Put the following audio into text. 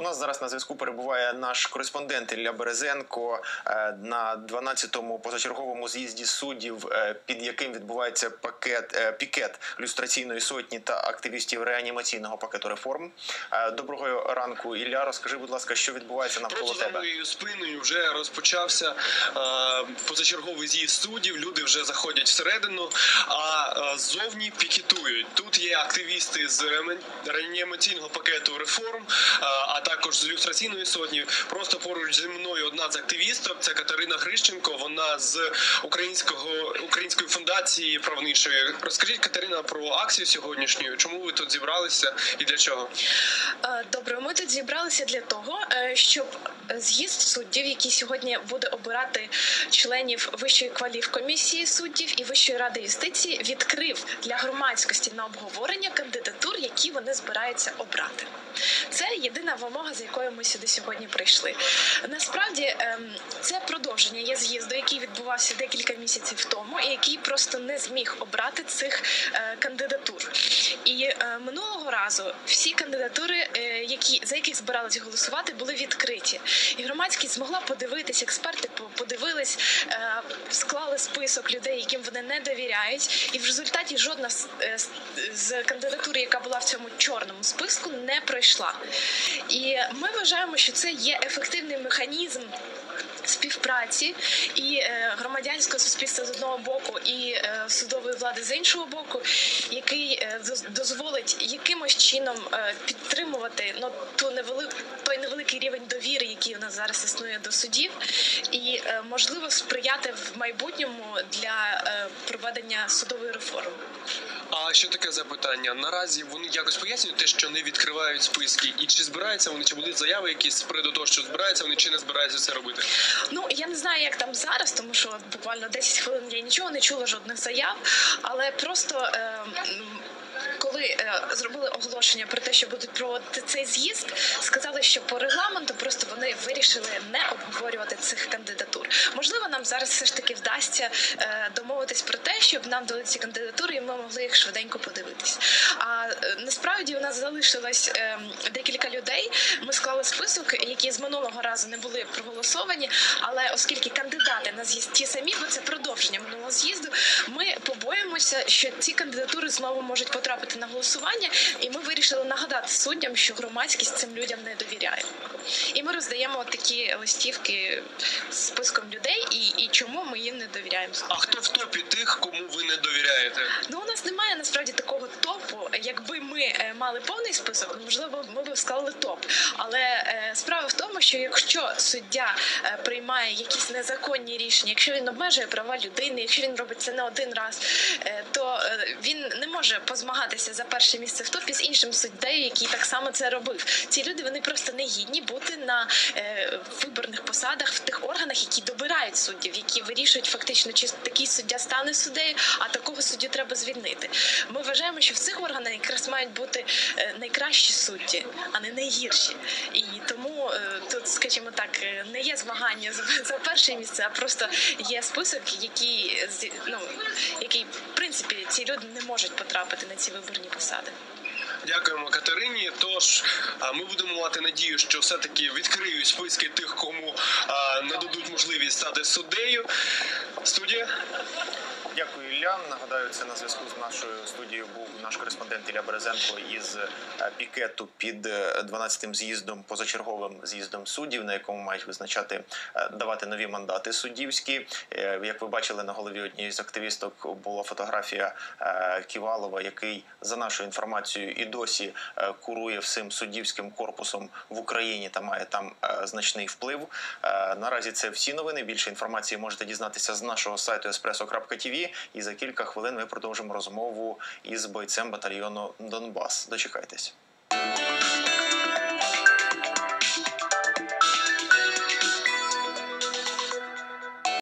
У нас зараз на зв'язку перебуває наш кореспондент Ілля Березенко е, на 12-му позачерговому з'їзді суддів, е, під яким відбувається пакет е, пікет люстраційної сотні та активістів реанімаційного пакету реформ. Доброго ранку, Ілля. Розкажи, будь ласка, що відбувається навколо Просто за тебе? моєю спиною вже розпочався позачерговий з'їзд суддів. Люди вже заходять всередину, а ззовні пікетують. Тут є активісти з реанімаційного пакету реформ, а також з люстраційної сотні. Просто поруч зі мною одна з активісток. Це Катерина Грищенко. Вона з українського української фундації правничої. Розкажіть Катерина про акцію сьогоднішню. Чому ви тут зібралися і для чого? Е, Добре, ми тут зібралися для того, е, щоб з'їзд суддів, який сьогодні буде обирати членів Вищої кваліфкомісії суддів і Вищої ради юстиції, відкрив для громадськості на обговорення кандидатур, які вони збираються обрати. Це єдина вимога, за якою ми сюди сьогодні прийшли. Насправді ем, це продовження є з'їзду, який відбувався декілька місяців тому, і який просто не зміг обрати цих е, кандидатур. І е, минулого разу всі кандидатури, е, які за яких збирались голосувати, були відкриті. Громадськість змогла подивитись, експерти по- подивились, е, склали список людей, яким вони не довіряють. І в результаті жодна з, е, кандидатур, яка була в цьому чорному списку, не пройшла. І ми вважаємо, що це є ефективний механізм співпраці і е, громадянського суспільства з одного боку, і е, судової влади з іншого боку, який е, дозволить якимось чином підтримувати ну ту невели... той невеликий рівень довіри, який у нас зараз існує до судів, і можливо сприяти в майбутньому для проведення судової реформи. А ще таке запитання. Наразі вони якось пояснюють те, що не відкривають списки, і чи збираються вони, чи будуть заяви якісь з приводу того, що збираються вони, чи не збираються це робити? Ну я не знаю, як там зараз, тому що буквально 10 хвилин я нічого не чула, жодних заяв, але просто. Е, коли е, зробили оголошення про те, що будуть проводити цей з'їзд, сказали, що по регламенту просто вони вирішили не обговорювати цих кандидатур. Можливо, нам зараз все ж таки вдасться е, домовитись про те, щоб нам дали ці кандидатури, і ми могли їх швиденько подивитись. А насправді у нас залишилось е, декілька людей. Ми склали список, які з минулого разу не були проголосовані. Але оскільки кандидати на з'їзд ті самі, бо це продовження минулого з'їзду, ми побоїмося, що ці кандидатури знову можуть потрапити на голосування, і ми вирішили нагадати суддям, що громадськість цим людям не довіряє. І ми роздаємо такі листівки з списком людей, і, і чому ми їм не довіряємо. А хто в топі тих, кому ви не довіряєте? Ну, у нас немає насправді такого топу. Якби ми е, мали повний список, можливо, ми б склали топ. Але е, справа в тому, що якщо суддя е, приймає якісь незаконні рішення, якщо він обмежує права людини, якщо він робить це не один раз, то він може позмагатися за перше місце в топі з іншим суддею, який так само це робив. Ці люди вони просто не гідні бути на е, виборних посадах в тих органах, які добирають суддів, які вирішують фактично, чи такий суддя стане суддею, а такого суддю треба звільнити. Ми вважаємо, що в цих органах якраз мають бути е, найкращі судді, а не найгірші. І тому е, тут, скажімо так, е, не є змагання за, за перше місце, а просто є список, який ну який в принципі ці люди не можуть потрапити на ці виборні посади. Дякуємо Катерині. Тож ми будемо мати надію, що все-таки відкриють списки тих, кому нададуть можливість стати суддею. Студія. Дякую, Ілля. Нагадаю, це на зв'язку з нашою студією був наш кореспондент Ілля Березенко із е, пікету під е, 12-тим з'їздом, позачерговим з'їздом суддів, на якому мають визначати е, давати нові мандати суддівські. Е, Як ви бачили на голові однієї з активісток, була фотографія е, Ківалова, який за нашою інформацією і досі е, курує всім суддівським корпусом в Україні та має там е, значний вплив. Е, Наразі це всі новини. Більше інформації можете дізнатися з нашого сайту espresso.tv. І за кілька хвилин ми продовжимо розмову із бойцем батальйону Донбас. Дочекайтесь.